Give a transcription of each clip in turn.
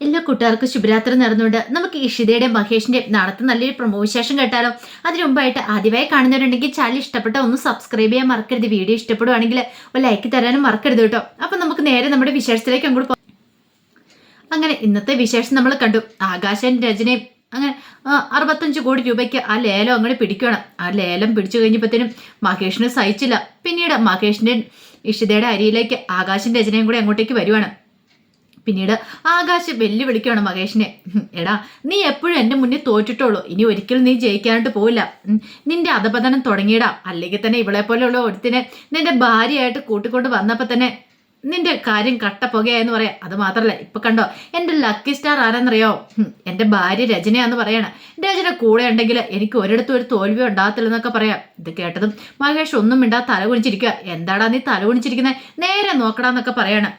എല്ലാ കൂട്ടുകാർക്കും ശുഭരാത്രി നടന്നുകൊണ്ട് നമുക്ക് ഇഷിതയുടെയും മഹേഷിന്റെ നടത്ത നല്ലൊരു പ്രമോ വിശേഷം കേട്ടാലോ? അതിനു മുമ്പായിട്ട് ആദ്യമായി കാണുന്നവരുണ്ടെങ്കിൽ ചാനൽ ഇഷ്ടപ്പെട്ട ഒന്ന് സബ്സ്ക്രൈബ് ചെയ്യാൻ മറക്കരുത്. വീഡിയോ ഇഷ്ടപ്പെടുവാണെങ്കിൽ ഒരു ലൈക്ക് തരാനും മറക്കരുത് കേട്ടോ. അപ്പൊ നമുക്ക് നേരെ നമ്മുടെ വിശേഷത്തിലേക്ക് അങ്ങോട്ട് പോകാം അങ്ങനെ ഇന്നത്തെ വിശേഷം നമ്മൾ കണ്ടു. ആകാശൻ രചനയും അങ്ങനെ അറുപത്തഞ്ച് കോടി രൂപയ്ക്ക് ആ ലേലം അങ്ങനെ പിടിക്കണം ആ ലേലം പിടിച്ചു കഴിഞ്ഞപ്പോഴത്തേനും മഹേഷിന് സഹിച്ചില്ല. പിന്നീട് മഹേഷിന്റെ ഇഷിതയുടെ അരിയിലേക്ക് ആകാശൻ രചനയും കൂടി അങ്ങോട്ടേക്ക് വരുവാണ്. പിന്നീട് ആകാശ് വെല്ലുവിളിക്കുകയാണ് മഹേഷിനെ. എടാ നീ എപ്പോഴും എന്റെ മുന്നിൽ തോറ്റിട്ടുള്ളൂ ഇനി ഒരിക്കലും നീ ജയിക്കാനായിട്ട് പോവില്ല. നിന്റെ അധപതനം തുടങ്ങിയിടാം. അല്ലെങ്കിൽ തന്നെ ഇവളെ പോലെയുള്ള ഒരുത്തിനെ നിന്റെ ഭാര്യയായിട്ട് കൂട്ടിക്കൊണ്ട് വന്നപ്പോൾ തന്നെ നിന്റെ കാര്യം കട്ടപ്പുകയായെന്ന് പറയാം. അത് മാത്രമല്ല ഇപ്പൊ കണ്ടോ എന്റെ ലക്കി സ്റ്റാർ ആരെന്നറിയോ? എന്റെ ഭാര്യ രചനയാന്ന് പറയണം. രചന കൂടെ ഉണ്ടെങ്കിൽ എനിക്ക് ഒരിടത്തും ഒരു തോൽവി ഉണ്ടാകത്തില്ലെന്നൊക്കെ പറയാം. ഇത് കേട്ടതും മഹേഷ് ഒന്നും മിണ്ടാ തല കുണിച്ചിരിക്കുക എന്താടാ നീ തല കുണിച്ചിരിക്കുന്നത് നേരെ നോക്കടാന്നൊക്കെ പറയണം.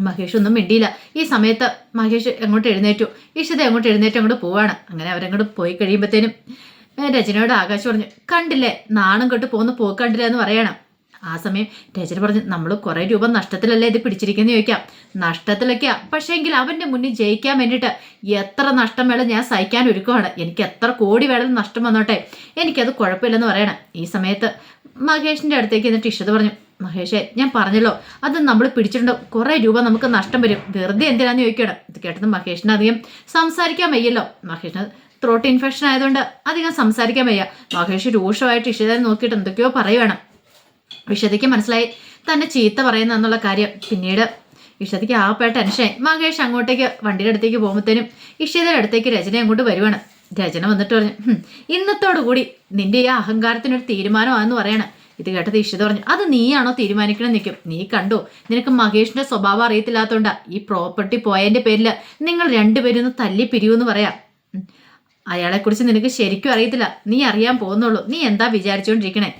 മഹേഷ് ഒന്നും മിണ്ടിയില്ല. ഈ സമയത്ത് മഹേഷ് എങ്ങോട്ട് എഴുന്നേറ്റു? ഈശ്വത എങ്ങോട്ട് എഴുന്നേറ്റ് അങ്ങോട്ട് പോവാണ്. അങ്ങനെ അവരങ്ങോട്ട് പോയി കഴിയുമ്പോഴത്തേനും രചനയോട് ആകാശ് പറഞ്ഞു കണ്ടില്ലേ നാണം കെട്ട് പോകുന്ന പോക്ക് കണ്ടില്ല എന്ന് പറയണം. ആ സമയം രചന പറഞ്ഞു നമ്മൾ കുറേ രൂപ നഷ്ടത്തിലല്ലേ ഇത് പിടിച്ചിരിക്കുന്നത് ചോദിക്കാം. നഷ്ടത്തിലൊക്കെയാ. പക്ഷേ എങ്കിൽ അവന്റെ മുന്നിൽ ജയിക്കാൻ വേണ്ടിയിട്ട് എത്ര നഷ്ടം വേണം ഞാൻ സഹിക്കാൻ ഒരുക്കുവാണ്. എനിക്ക് എത്ര കോടി വേണം നഷ്ടം വന്നോട്ടെ. എനിക്കത് കുഴപ്പമില്ലെന്ന് പറയണം. ഈ സമയത്ത് മഹേഷിന്റെ അടുത്തേക്ക് എന്നിട്ട് ഇഷ്ടത് പറഞ്ഞു മഹേഷേ ഞാൻ പറഞ്ഞല്ലോ അത് നമ്മൾ പിടിച്ചിട്ടുണ്ട്. കുറേ രൂപ നമുക്ക് നഷ്ടം വരും. വെറുതെ എന്തിനാന്ന് ചോദിക്കണം ഇത് കേട്ടത് മഹേഷിന് അധികം സംസാരിക്കാൻ വയ്യല്ലോ. മഹേഷിന് ത്രോട്ട് ഇൻഫെക്ഷൻ ആയതുകൊണ്ട് അധികം സംസാരിക്കാൻ വയ്യ. മഹേഷ് രൂക്ഷമായിട്ട് ഇഷിതയെ നോക്കിയിട്ട് എന്തൊക്കെയോ പറയുവാണ്. ഇഷതയ്ക്ക് മനസ്സിലായി. തന്നെ ചീത്ത പറയുന്ന എന്നുള്ള കാര്യം. പിന്നീട് ഇഷതയ്ക്ക് ആകപ്പെട്ട ടെൻഷനായി. മഹേഷ് അങ്ങോട്ടേക്ക് വണ്ടിയുടെ അടുത്തേക്ക് പോകുമ്പോഴത്തേനും ഇഷ്ടയുടെ അടുത്തേക്ക് രചന അങ്ങോട്ട് വരുവാണ്. രചന വന്നിട്ട് പറഞ്ഞു "ഹും, ഇന്നത്തോടു കൂടി നിന്റെ ഈ അഹങ്കാരത്തിനൊരു തീരുമാനമാണെന്ന് പറയണം. ഇത് കേട്ടത് ഇഷിത പറഞ്ഞു അത് നീയാണോ തീരുമാനിക്കണം നിൽക്കും നീ കണ്ടു? നിനക്ക് മഹേഷിന്റെ സ്വഭാവം അറിയത്തില്ലാത്തോണ്ടാ ഈ പ്രോപ്പർട്ടി പോയതിന്റെ പേരിൽ നിങ്ങൾ രണ്ടുപേരും ഒന്ന് തല്ലി പിരിയൂന്ന് പറയാം. അയാളെക്കുറിച്ച് നിനക്ക് ശരിക്കും അറിയത്തില്ല. നീ അറിയാൻ പോകുന്നുള്ളൂ. നീ എന്താ വിചാരിച്ചുകൊണ്ടിരിക്കണേ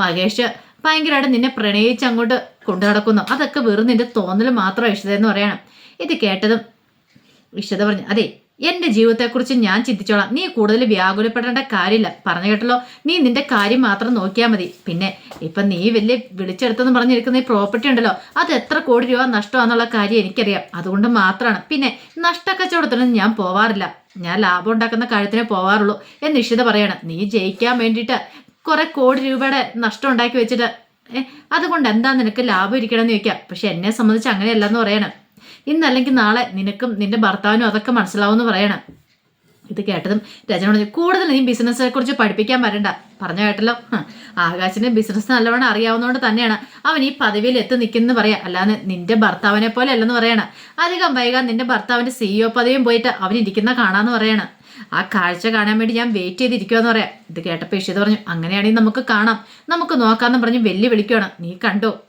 മഹേഷ് ഭയങ്കരമായിട്ട് നിന്നെ പ്രണയിച്ച് അങ്ങോട്ട് കൊണ്ടു നടക്കുന്നു. അതൊക്കെ വെറും നിന്റെ തോന്നൽ മാത്രം ഇഷ്ടതെന്ന് പറയണം. ഇത് കേട്ടതും വിശദ പറഞ്ഞു അതെ എന്റെ ജീവിതത്തെക്കുറിച്ച് ഞാൻ ചിന്തിച്ചോളാം. നീ കൂടുതൽ വ്യാകുലപ്പെടേണ്ട കാര്യമില്ല. പറഞ്ഞു കേട്ടല്ലോ. നീ നിന്റെ കാര്യം മാത്രം നോക്കിയാൽ മതി. പിന്നെ ഇപ്പൊ നീ വലിയ വിളിച്ചെടുത്തെന്ന് പറഞ്ഞിരിക്കുന്ന ഈ പ്രോപ്പർട്ടി ഉണ്ടല്ലോ. അത് എത്ര കോടി രൂപ നഷ്ടമാണെന്നുള്ള കാര്യം എനിക്കറിയാം. അതുകൊണ്ട് മാത്രമാണ്. പിന്നെ നഷ്ടക്കച്ചവടത്തിനൊന്നും ഞാൻ പോവാറില്ല. ഞാൻ ലാഭം ഉണ്ടാക്കുന്ന കാര്യത്തിനെ പോവാറുള്ളൂ എന്ന് നിഷിത പറയണം. നീ ജയിക്കാൻ വേണ്ടിയിട്ട് കുറെ കോടി രൂപയുടെ നഷ്ടം ഉണ്ടാക്കി വെച്ചിട്ട് അതുകൊണ്ട് എന്താ നിനക്ക് ലാഭം ഇരിക്കണമെന്ന് ചോദിക്കാം. പക്ഷെ എന്നെ സംബന്ധിച്ച് അങ്ങനെയല്ലെന്ന് പറയണം. ഇന്നല്ലെങ്കിൽ നാളെ നിനക്കും നിന്റെ ഭർത്താവിനും അതൊക്കെ മനസ്സിലാവുമെന്ന് പറയണം. ഇത് കേട്ടതും രചന പറഞ്ഞു കൂടുതൽ നീ ബിസിനസ്സിനെ കുറിച്ച് പഠിപ്പിക്കാൻ വരണ്ട. പറഞ്ഞു കേട്ടല്ലോ. ആകാശിന് ബിസിനസ് നല്ലവണ്ണം അറിയാവുന്നതുകൊണ്ട് തന്നെയാണ് അവൻ ഈ പദവിയിൽ എത്തി നിൽക്കുന്നു പറയാം. അല്ലാതെ നിന്റെ ഭർത്താവിനെ പോലെ അല്ലെന്ന് പറയണം. അധികം വൈകാൻ നിന്റെ ഭർത്താവിന്റെ സിഇഒ പദവിയും പോയിട്ട് അവൻ ഇരിക്കുന്ന കാണാന്ന് പറയണം. ആ കാഴ്ച കാണാൻ വേണ്ടി ഞാൻ വെയിറ്റ് ചെയ്തിരിക്കുമെന്ന് പറയാം. ഇത് കേട്ടപ്പോൾ ഇഷിത് പറഞ്ഞു അങ്ങനെയാണെങ്കിൽ നമുക്ക് കാണാം. നമുക്ക് നോക്കാമെന്ന് പറഞ്ഞ് വെല്ലു വിളിക്കുകയാണ് നീ കണ്ടോ?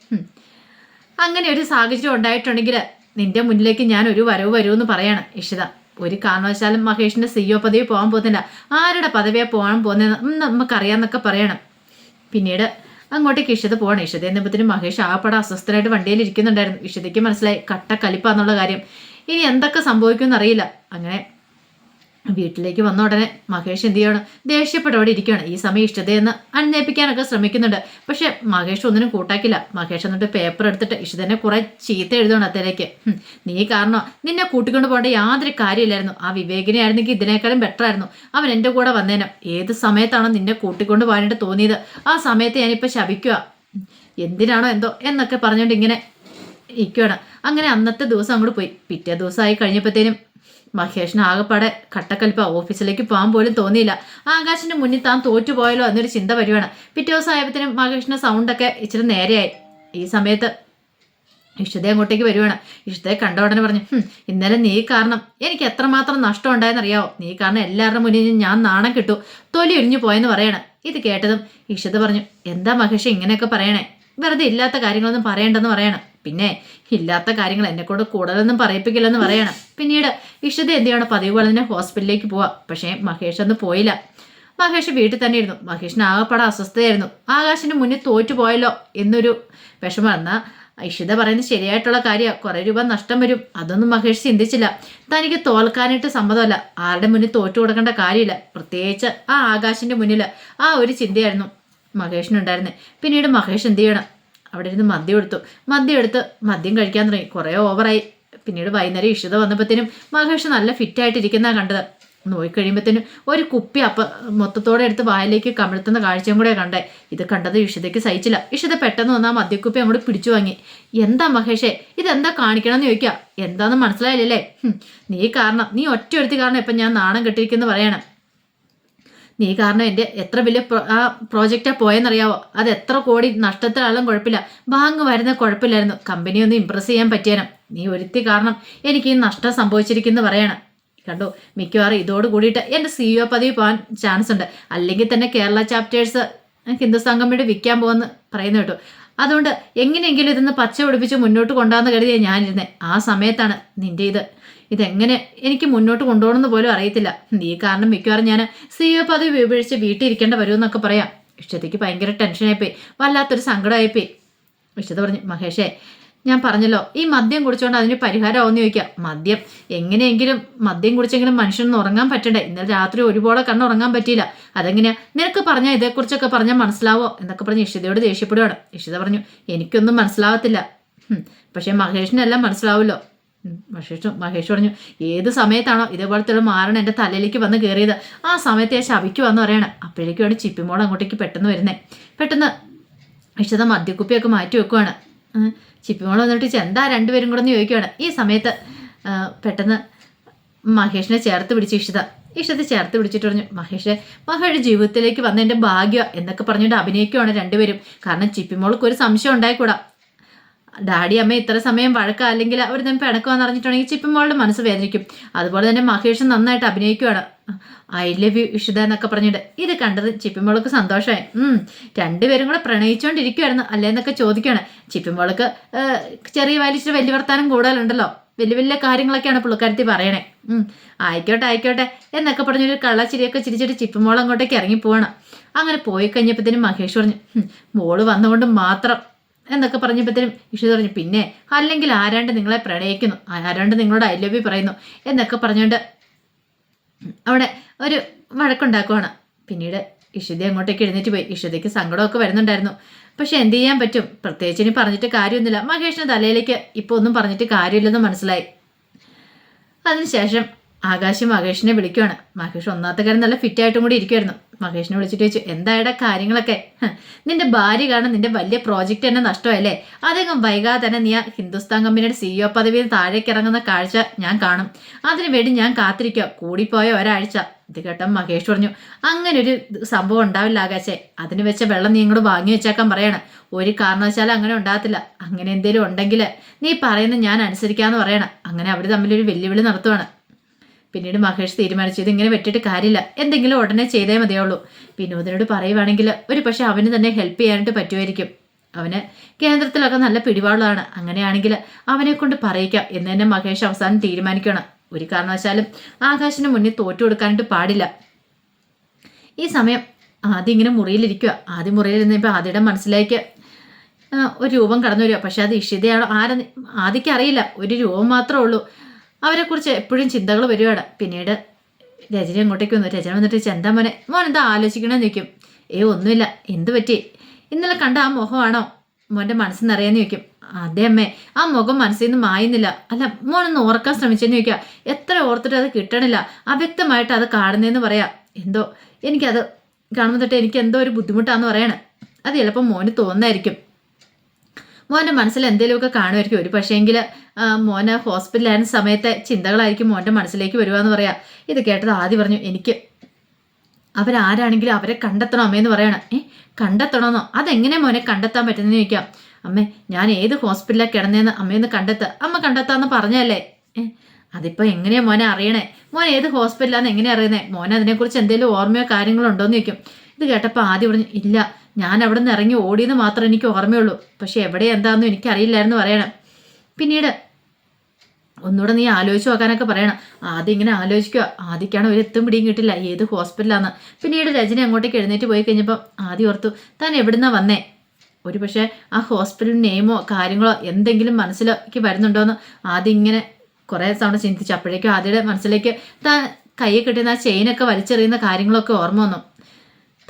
അങ്ങനെ ഒരു സാഹചര്യം ഉണ്ടായിട്ടുണ്ടെങ്കിൽ നിന്റെ മുന്നിലേക്ക് ഞാൻ ഒരു വരവ് വരുമെന്ന് പറയാണ് ഇഷിത. ഒരു കാരണവശാലും മഹേഷിന്റെ സിഇഒ പദവി പോകാൻ പോകുന്നില്ല. ആരുടെ പദവിയാ പോകാൻ പോകുന്നതെന്ന് നമുക്കറിയാമെന്നൊക്കെ പറയണം. പിന്നീട് അങ്ങോട്ടേക്ക് ഇഷിത പോകണം ഇഷിത എന്നപ്പത്തിന് മഹേഷ് ആകപ്പാടെ അസ്വസ്ഥനായിട്ട് വണ്ടിയിൽ ഇരിക്കുന്നുണ്ടായിരുന്നു. ഇഷിതയ്ക്ക് മനസ്സിലായി കട്ട കലിപ്പാന്നുള്ള കാര്യം. ഇനി എന്തൊക്കെ സംഭവിക്കുമെന്ന് അറിയില്ല. അങ്ങനെ വീട്ടിലേക്ക് വന്ന ഉടനെ മഹേഷ് എന്ത് ചെയ്യണം? ദേഷ്യപ്പെട്ട് അവിടെ ഇരിക്കുകയാണ്. ഈ സമയം ഇഷ്ടതയെന്ന് അന്വേപ്പിക്കാനൊക്കെ ശ്രമിക്കുന്നുണ്ട്. പക്ഷെ മഹേഷ് ഒന്നിനും കൂട്ടാക്കില്ല. മഹേഷ് എന്നിട്ട് പേപ്പർ എടുത്തിട്ട് ഇഷ്ടതനെ കുറെ ചീത്ത എഴുതണം അത്തേലേക്ക് നീ കാരണം? നിന്നെ കൂട്ടിക്കൊണ്ട് പോകേണ്ട യാതൊരു കാര്യമില്ലായിരുന്നു. ആ വിവേകിനെ ആയിരുന്നെങ്കിൽ ഇതിനേക്കാളും ബെറ്റർ ആയിരുന്നു. അവൻ എന്റെ കൂടെ വന്നേനം. ഏത് സമയത്താണോ നിന്നെ കൂട്ടിക്കൊണ്ട് പോകാനായിട്ട് തോന്നിയത്? ആ സമയത്ത് ഞാനിപ്പോൾ ശപിക്കുക എന്തിനാണോ എന്തോ എന്നൊക്കെ പറഞ്ഞുകൊണ്ട് ഇങ്ങനെ ഇരിക്കുകയാണ് അങ്ങനെ അന്നത്തെ ദിവസം അങ്ങോട്ട് പോയി. പിറ്റേ ദിവസമായി കഴിഞ്ഞപ്പോഴത്തേനും മഹേഷിന് ആകെപ്പാടെ കട്ടക്കലിപ്പ ഓഫീസിലേക്ക് പോകാൻ പോലും തോന്നിയില്ല. ആകാശിന്റെ മുന്നിൽ താൻ തോറ്റുപോയാലോ എന്നൊരു ചിന്ത വരുവാണ്. പിറ്റേ ദിവസം ആയപ്പോഴത്തേനും മഹേഷിന്റെ സൗണ്ടൊക്കെ ഇച്ചിരി നേരെയായി. ഈ സമയത്ത് ഇഷ്ടത അങ്ങോട്ടേക്ക് വരുവാണ്. ഇഷ്ടത്തെ കണ്ട ഉടനെ പറഞ്ഞു ഇന്നലെ നീ കാരണം എനിക്ക് എത്രമാത്രം നഷ്ടം ഉണ്ടായെന്നറിയാവോ നീ കാരണം എല്ലാവരുടെ മുന്നിൽ ഞാൻ നാണം കിട്ടു. തൊലി ഒഴിഞ്ഞു പോയെന്ന് പറയണം. ഇത് കേട്ടതും ഇഷ്ടത പറഞ്ഞു എന്താ മഹേഷ് ഇങ്ങനെയൊക്കെ പറയണേ? വെറുതെ ഇല്ലാത്ത കാര്യങ്ങളൊന്നും പറയണ്ടെന്ന് പറയണം. പിന്നെ ഇല്ലാത്ത കാര്യങ്ങൾ എന്നെ കൊണ്ട് കൂടുതലൊന്നും പറയിപ്പിക്കില്ലെന്ന് പറയണം. പിന്നീട് ഇഷ്ടത എന്ത് ചെയ്യണം? പതിവ് പോലെ തന്നെ ഹോസ്പിറ്റലിലേക്ക് പോവാം. പക്ഷേ മഹേഷ് ഒന്ന് പോയില്ല. മഹേഷ് വീട്ടിൽ തന്നെ ഇരുന്നു. മഹേഷിന് ആകെപ്പാടെ അസ്വസ്ഥയായിരുന്നു. ആകാശിന് മുന്നിൽ തോറ്റു പോയല്ലോ എന്നൊരു വിഷമം എന്നാൽ ഇഷിത പറയുന്നത് ശരിയായിട്ടുള്ള കാര്യമാണ് കുറേ രൂപ നഷ്ടം വരും. അതൊന്നും മഹേഷ് ചിന്തിച്ചില്ല. തനിക്ക് തോൽക്കാനായിട്ട് സമ്മതമല്ല. ആരുടെ മുന്നിൽ തോറ്റു കൊടുക്കേണ്ട കാര്യമില്ല. പ്രത്യേകിച്ച് ആ ആകാശിന്റെ മുന്നിൽ ആ ഒരു ചിന്തയായിരുന്നു മഹേഷിനുണ്ടായിരുന്നത് പിന്നീട് മഹേഷ് എന്ത് ചെയ്യണം? അവിടെ ഇരുന്ന് മദ്യം എടുത്തു. മദ്യം എടുത്ത് മദ്യം കഴിക്കാൻ തുടങ്ങി. കുറേ ഓവറായി. പിന്നീട് വൈകുന്നേരം ഇഷിത വന്നപ്പോഴത്തേനും മഹേഷ് നല്ല ഫിറ്റായിട്ടിരിക്കുന്ന കണ്ടത്. നോയിക്കഴിയുമ്പോഴത്തേനും ഒരു കുപ്പി അപ്പ മൊത്തത്തോടെ എടുത്ത് വായിലേക്ക് കമിഴ്ത്തുന്ന കാഴ്ചയും കൂടെ കണ്ടേ. ഇത് കണ്ടത് ഇഷിതയ്ക്ക് സഹിച്ചില്ല. ഇഷിത പെട്ടെന്ന് വന്നാൽ മദ്യക്കുപ്പി അങ്ങോട്ട് പിടിച്ചു വാങ്ങി. എന്താ മഹേഷേ ഇതെന്താ കാണിക്കണമെന്ന് ചോദിക്കുക എന്താന്ന് മനസ്സിലായില്ലേ നീ കാരണം നീ ഒറ്റ ഒരുത്തി കാരണം ഇപ്പം ഞാൻ നാണം കെട്ടിയിരിക്കുന്നു പറയണം. നീ കാരണം എന്റെ എത്ര വലിയ ആ പ്രോജക്റ്റാണ് പോയെന്നറിയാവോ? അത് എത്ര കോടി നഷ്ടത്തിലാളും കുഴപ്പമില്ല. ബാങ്ക് വരുന്ന കുഴപ്പമില്ലായിരുന്നു. കമ്പനി ഒന്ന് ഇമ്പ്രസ് ചെയ്യാൻ പറ്റിയാനും. നീ ഒരുത്തി കാരണം എനിക്ക് ഈ നഷ്ടം സംഭവിച്ചിരിക്കുന്നു പറയണം. കണ്ടോ? മിക്കവാറും ഇതോട് കൂടിയിട്ട് എന്റെ സി ഒ പദവി പോകാൻ ചാൻസ് ഉണ്ട്. അല്ലെങ്കിൽ തന്നെ കേരള ചാപ്റ്റേഴ്സ് ഹിന്ദുസ്ഥാൻ കമ്പനി വിൽക്കാൻ പോകുമെന്ന് പറയുന്നു കേട്ടോ. അതുകൊണ്ട് എങ്ങനെയെങ്കിലും ഇതൊന്ന് പച്ച പിടിപ്പിച്ച് മുന്നോട്ട് കൊണ്ടുവന്ന് കരുതിയാണ് ഞാനിരുന്നേ. ആ സമയത്താണ് നിന്റെ ഇത് ഇതെങ്ങനെ എനിക്ക് മുന്നോട്ട് കൊണ്ടുപോകണമെന്ന് പോലും അറിയത്തില്ല. നീ കാരണം മിക്കവാറും ഞാൻ സി ഒ പദവി ഉപേക്ഷിച്ച് വീട്ടിൽ ഇരിക്കേണ്ട വരുമെന്നൊക്കെ പറയാം. ഇഷ്ടത്തേക്ക് ഭയങ്കര ടെൻഷനായിപ്പോയി വല്ലാത്തൊരു സങ്കടമായിപ്പോയി. ഇഷ്ടത പറഞ്ഞു മഹേഷേ ഞാൻ പറഞ്ഞല്ലോ ഈ മദ്യം കുടിച്ചുകൊണ്ട് അതിന് പരിഹാരമാവെന്ന് ചോദിക്കാം. മദ്യം? എങ്ങനെയെങ്കിലും മദ്യം കുടിച്ചെങ്കിലും മനുഷ്യനൊന്ന് ഉറങ്ങാൻ പറ്റണ്ടേ? ഇന്നലെ രാത്രി ഒരുപാട് കണ്ണുറങ്ങാൻ പറ്റിയില്ല. അതെങ്ങനെയാ? നിനക്ക് പറഞ്ഞാൽ ഇതേക്കുറിച്ചൊക്കെ പറഞ്ഞാൽ മനസ്സിലാവോ? എന്നൊക്കെ പറഞ്ഞ് ഇഷിതയോട് ദേഷ്യപ്പെടുകയാണ് ഇഷിത പറഞ്ഞു എനിക്കൊന്നും മനസ്സിലാവത്തില്ല. പക്ഷേ മഹേഷിനെല്ലാം മനസ്സിലാവുമല്ലോ. മഹേഷ് മഹേഷ് പറഞ്ഞു ഏത് സമയത്താണോ ഇതേപോലത്തെ മാറണ എന്റെ തലയിലേക്ക് വന്ന് കയറിയത്? ആ സമയത്ത് ഞാൻ ശവിക്കുവാന്ന് പറയണം അപ്പോഴേക്കുമാണ് ചിപ്പിമോൾ അങ്ങോട്ടേക്ക് പെട്ടെന്ന് വരുന്നത് പെട്ടെന്ന് ഇഷ്ടത മദ്യക്കുപ്പിയൊക്കെ മാറ്റി വെക്കുവാണ്. ചിപ്പിമോൾ വന്നിട്ട് "ചെ, എന്താ രണ്ടുപേരും കൂടെ? ഒന്ന് ചോദിക്കുവാണ്. ഈ സമയത്ത് പെട്ടെന്ന് മഹേഷിനെ ചേർത്ത് പിടിച്ച് ഇഷിത ഇഷ്ടത്തെ ചേർത്ത് പിടിച്ചിട്ട് പറഞ്ഞു മഹേഷ് മഹേഷ് ജീവിതത്തിലേക്ക് വന്ന എന്റെ ഭാഗ്യം എന്നൊക്കെ പറഞ്ഞുകൊണ്ട് അഭിനയിക്കുവാണ് രണ്ടുപേരും. കാരണം ചിപ്പിമോൾക്ക് ഒരു സംശയം ഉണ്ടായിക്കൂടാ. ഡാഡി അമ്മ ഇത്ര സമയം വഴക്ക അല്ലെങ്കിൽ അവർ തമ്മിൽ പിണക്കുവാന്ന് അറിഞ്ഞിട്ടുണ്ടെങ്കിൽ ചിപ്പിമോളുടെ മനസ്സ് വേദനിക്കും. അതുപോലെ തന്നെ മഹേഷ് നന്നായിട്ട് അഭിനയിക്കുവാണ്. ഐ ലവ് യു ഇഷിത എന്നൊക്കെ പറഞ്ഞിട്ട്. ഇത് കണ്ടത് ചിപ്പിമോൾക്ക് സന്തോഷമായി. രണ്ടുപേരും കൂടെ പ്രണയിച്ചുകൊണ്ടിരിക്കുവായിരുന്നു അല്ലേന്നൊക്കെ ചോദിക്കുകയാണ് ചിപ്പിമോൾക്ക് ചെറിയ വലിച്ചിട്ട് വലിയ വർത്താനം കൂടുതലുണ്ടല്ലോ. വലിയ വലിയ കാര്യങ്ങളൊക്കെയാണ് പുള്ളിക്കാരത്തി പറയണേ. ആയിക്കോട്ടെ ആയിക്കോട്ടെ എന്നൊക്കെ പറഞ്ഞൊരു കള്ളച്ചിരിയൊക്കെ ചിരിച്ചിട്ട് ചിപ്പിമോൾ അങ്ങോട്ടേക്ക് ഇറങ്ങി പോവാണ് അങ്ങനെ പോയി കഴിഞ്ഞപ്പോഴത്തേനും മഹേഷ് പറഞ്ഞു "ഹും, മോൾ വന്നുകൊണ്ട് മാത്രം എന്നൊക്കെ പറഞ്ഞപ്പോഴത്തേനും ഇഷിത പറഞ്ഞു പിന്നെ അല്ലെങ്കിൽ ആരാണ്ട് നിങ്ങളെ പ്രണയിക്കുന്നു ആരാണ്ട് നിങ്ങളോട് ഐ ലവ് യു പറയുന്നു എന്നൊക്കെ പറഞ്ഞുകൊണ്ട് അവിടെ ഒരു വഴക്കുണ്ടാക്കുവാണ്. പിന്നീട് ഇഷിത അങ്ങോട്ടേക്ക് എഴുന്നേറ്റ് പോയി. ഇഷിതയ്ക്ക് സങ്കടമൊക്കെ വരുന്നുണ്ടായിരുന്നു. പക്ഷെ എന്ത് ചെയ്യാൻ പറ്റും? പ്രത്യേകിച്ച് ഇനി പറഞ്ഞിട്ട് കാര്യമൊന്നുമില്ല. മഹേഷിന്റെ തലയിലേക്ക് ഇപ്പോൾ ഒന്നും പറഞ്ഞിട്ട് കാര്യമില്ലെന്ന് മനസ്സിലായി. അതിനുശേഷം ആകാശ് മഹേഷിനെ വിളിക്കുവാണ്. മഹേഷ് ഒന്നാമത്തെ കാര്യം നല്ല ഫിറ്റ് ആയിട്ടും കൂടി ഇരിക്കുവായിരുന്നു. മഹേഷിനെ വിളിച്ചിട്ട് ചോദിച്ചു എന്തായടാ കാര്യങ്ങളൊക്കെ? നിന്റെ ഭാര്യ കാരണം നിന്റെ വലിയ പ്രോജക്റ്റ് തന്നെ നഷ്ടമല്ലേ അതെങ്ങും വൈകാതെ തന്നെ നീ ആ ഹിന്ദുസ്ഥാൻ കമ്പനിയുടെ സിഇഒ പദവിയിൽ താഴേക്ക് ഇറങ്ങുന്ന കാഴ്ച ഞാൻ കാണും. അതിനുവേണ്ടി ഞാൻ കാത്തിരിക്കുക കൂടിപ്പോയ ഒരാഴ്ച. ഇത് കേട്ട മഹേഷ് പറഞ്ഞു അങ്ങനെ ഒരു സംഭവം ഉണ്ടാവില്ല ആകാശേ. അതിന് വെച്ച വെള്ളം നീ ഇങ്ങോട്ട് വാങ്ങി വെച്ചേക്കാൻ പറയണം. ഒരു കാരണവശാലും അങ്ങനെ ഉണ്ടാകത്തില്ല. അങ്ങനെ എന്തെങ്കിലും ഉണ്ടെങ്കിൽ നീ പറയുന്ന ഞാൻ അനുസരിക്കാന്ന് പറയണം. അങ്ങനെ അവർ തമ്മിലൊരു വെല്ലുവിളി നടത്തുവാണ്. പിന്നീട് മഹേഷ് തീരുമാനിച്ചു ഇതിങ്ങനെ വെട്ടിട്ട് കാര്യമില്ല. എന്തെങ്കിലും ഉടനെ ചെയ്തേ മതിയുള്ളൂ വിനോദിനോട് പറയുവാണെങ്കിൽ ഒരു പക്ഷെ അവന് തന്നെ ഹെൽപ്പ് ചെയ്യാനായിട്ട് പറ്റുമായിരിക്കും. അവന് കേന്ദ്രത്തിലൊക്കെ നല്ല പിടിപാടുള്ളതാണ് അങ്ങനെയാണെങ്കിൽ അവനെ കൊണ്ട് പറയിക്കാം എന്ന് തന്നെ മഹേഷ് അവസാനം തീരുമാനിക്കണം ഒരു കാരണവശാലും ആകാശിന് മുന്നിൽ തോറ്റു കൊടുക്കാനായിട്ട് പാടില്ല. ഈ സമയം ആദ്യം ഇങ്ങനെ മുറിയിലിരിക്കുക ആദ്യം മുറിയിലിരുന്നപ്പോൾ ആദ്യയുടെ മനസ്സിലേക്ക് ഒരു രൂപം കടന്നു വരിക. പക്ഷെ അത് ഇഷിതയാണോ? ആരെന്ന് ആദ്യക്ക് അറിയില്ല. ഒരു രൂപം മാത്രമേ ഉള്ളൂ. അവരെക്കുറിച്ച് എപ്പോഴും ചിന്തകൾ വരുവാണ് പിന്നീട് രചന അങ്ങോട്ടേക്ക് വന്നു. രചന വന്നിട്ട് ചെന്താ മോനെ? മോൻ എന്താ ആലോചിക്കണമെന്ന് ചോദിക്കും. ഏ ഒന്നുമില്ല. എന്ത് പറ്റി? ഇന്നലെ കണ്ട ആ മുഖമാണോ? മോന്റെ മനസ്സിൽ നിറയാന്ന് ചോദിക്കും. അതെ അമ്മേ ആ മുഖം മനസ്സിൽ നിന്ന് മായുന്നില്ല. അല്ല മോനൊന്ന് ഓർക്കാൻ ശ്രമിച്ചെന്ന് ചോദിക്കുക. എത്ര ഓർത്തിട്ട് അത് കിട്ടണില്ല. അവ്യക്തമായിട്ട് അത് കാണുന്നതെന്ന് പറയാം. എന്തോ എനിക്കത് കാണുമ്പോൾ തൊട്ട് എനിക്ക് എന്തോ ഒരു ബുദ്ധിമുട്ടാന്ന് പറയണേ. അത് ചിലപ്പോൾ മോന് തോന്നായിരിക്കും. മോന്റെ മനസ്സിൽ എന്തെങ്കിലുമൊക്കെ കാണുമായിരിക്കും. ഒരു പക്ഷേങ്കിൽ മോന് ഹോസ്പിറ്റലായിരുന്ന സമയത്തെ ചിന്തകളായിരിക്കും മോന്റെ മനസ്സിലേക്ക് വരിക എന്ന് പറയാം. ഇത് കേട്ടത് ആദ്യം പറഞ്ഞു എനിക്ക് അവരാരാണെങ്കിലും അവരെ കണ്ടെത്തണം അമ്മയെന്ന് പറയണം. ഏ കണ്ടെത്തണമെന്നോ അതെങ്ങനെ മോനെ കണ്ടെത്താൻ പറ്റുന്നതെന്ന് ചോദിക്കാം. അമ്മേ ഞാൻ ഏത് ഹോസ്പിറ്റലിലാണ് കിടന്നതെന്ന് അമ്മയൊന്ന് കണ്ടെത്തുക അമ്മ കണ്ടെത്താന്ന് പറഞ്ഞല്ലേ അതിപ്പോൾ എങ്ങനെയാ മോനെ അറിയണേ? മോൻ ഏത് ഹോസ്പിറ്റലാന്ന് എങ്ങനെ അറിയുന്നേ? മോനെ അതിനെക്കുറിച്ച് എന്തെങ്കിലും ഓർമ്മയോ കാര്യങ്ങളോ ഉണ്ടോയെന്ന് ചോദിക്കും. ഇത് കേട്ടപ്പോൾ ആദ്യം പറഞ്ഞു ഇല്ല ഞാൻ അവിടെ നിന്ന് ഇറങ്ങി ഓടിയെന്ന് മാത്രം എനിക്ക് ഓർമ്മയുള്ളൂ. പക്ഷെ എവിടെ എന്താണെന്നും എനിക്കറിയില്ലായിരുന്നു പറയണം. പിന്നീട് ഒന്നുകൂടെ നീ ആലോചിച്ച് നോക്കാനൊക്കെ പറയണം. ആദ്യം ഇങ്ങനെ ആലോചിക്കുക. ആദ്യക്കാണ് ഒരു എത്തും പിടിയും കിട്ടില്ല. ഏത് ഹോസ്പിറ്റലാന്ന്. പിന്നീട് രജനി അങ്ങോട്ടേക്ക് എഴുന്നേറ്റ് പോയി കഴിഞ്ഞപ്പോൾ ആദ്യം ഓർത്തു താൻ എവിടുന്നാ വന്നേ? ഒരു പക്ഷേ ആ ഹോസ്പിറ്റൽ നെയിമോ കാര്യങ്ങളോ എന്തെങ്കിലും മനസ്സിലേക്ക് വരുന്നുണ്ടോയെന്ന് ആദ്യം ഇങ്ങനെ കുറേ തവണ ചിന്തിച്ചു. അപ്പോഴേക്കും ആദ്യയുടെ മനസ്സിലേക്ക് താൻ കയ്യിൽ കിട്ടുന്ന ആ ചെയിനൊക്കെ വലിച്ചെറിയുന്ന കാര്യങ്ങളൊക്കെ ഓർമ്മ വന്നു.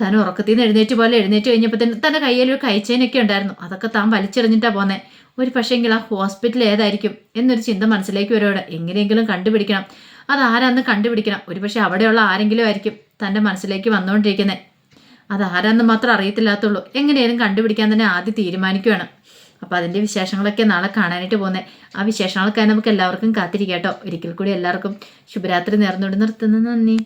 താൻ ഉറക്കത്തിൽ നിന്ന് എഴുന്നേറ്റ് പോലെ എഴുന്നേറ്റ് കഴിഞ്ഞപ്പോൾ തന്നെ തന്റെ കയ്യിൽ ഒരു കൈച്ചേനൊക്കെ ഉണ്ടായിരുന്നു. അതൊക്കെ താൻ വലിച്ചെറിഞ്ഞിട്ടാണ് പോന്നെ. ഒരു പക്ഷേങ്കിൽ ആ ഹോസ്പിറ്റൽ ഏതായിരിക്കും എന്നൊരു ചിന്ത മനസ്സിലേക്ക് വരുവാണ് എങ്ങനെയെങ്കിലും കണ്ടുപിടിക്കണം. അത് ആരാന്ന് കണ്ടുപിടിക്കണം. ഒരു പക്ഷേ അവിടെയുള്ള ആരെങ്കിലും ആയിരിക്കും തന്റെ മനസ്സിലേക്ക് വന്നുകൊണ്ടിരിക്കുന്നത് അത് ആരാന്ന് മാത്രം അറിയത്തില്ലാത്തുള്ളൂ. എങ്ങനെയാലും കണ്ടുപിടിക്കാൻ തന്നെ ആദ്യം തീരുമാനിക്കുകയാണ് അപ്പോൾ അതിന്റെ വിശേഷങ്ങളൊക്കെ നാളെ കാണാനായിട്ട് പോകുന്നത് ആ വിശേഷങ്ങളൊക്കെ നമുക്ക് എല്ലാവർക്കും കാത്തിരിക്കാം കേട്ടോ. ഒരിക്കൽ കൂടി എല്ലാവർക്കും ശുഭരാത്രി നേർന്നുകൊണ്ട് നിർത്തുന്നു. നന്ദി.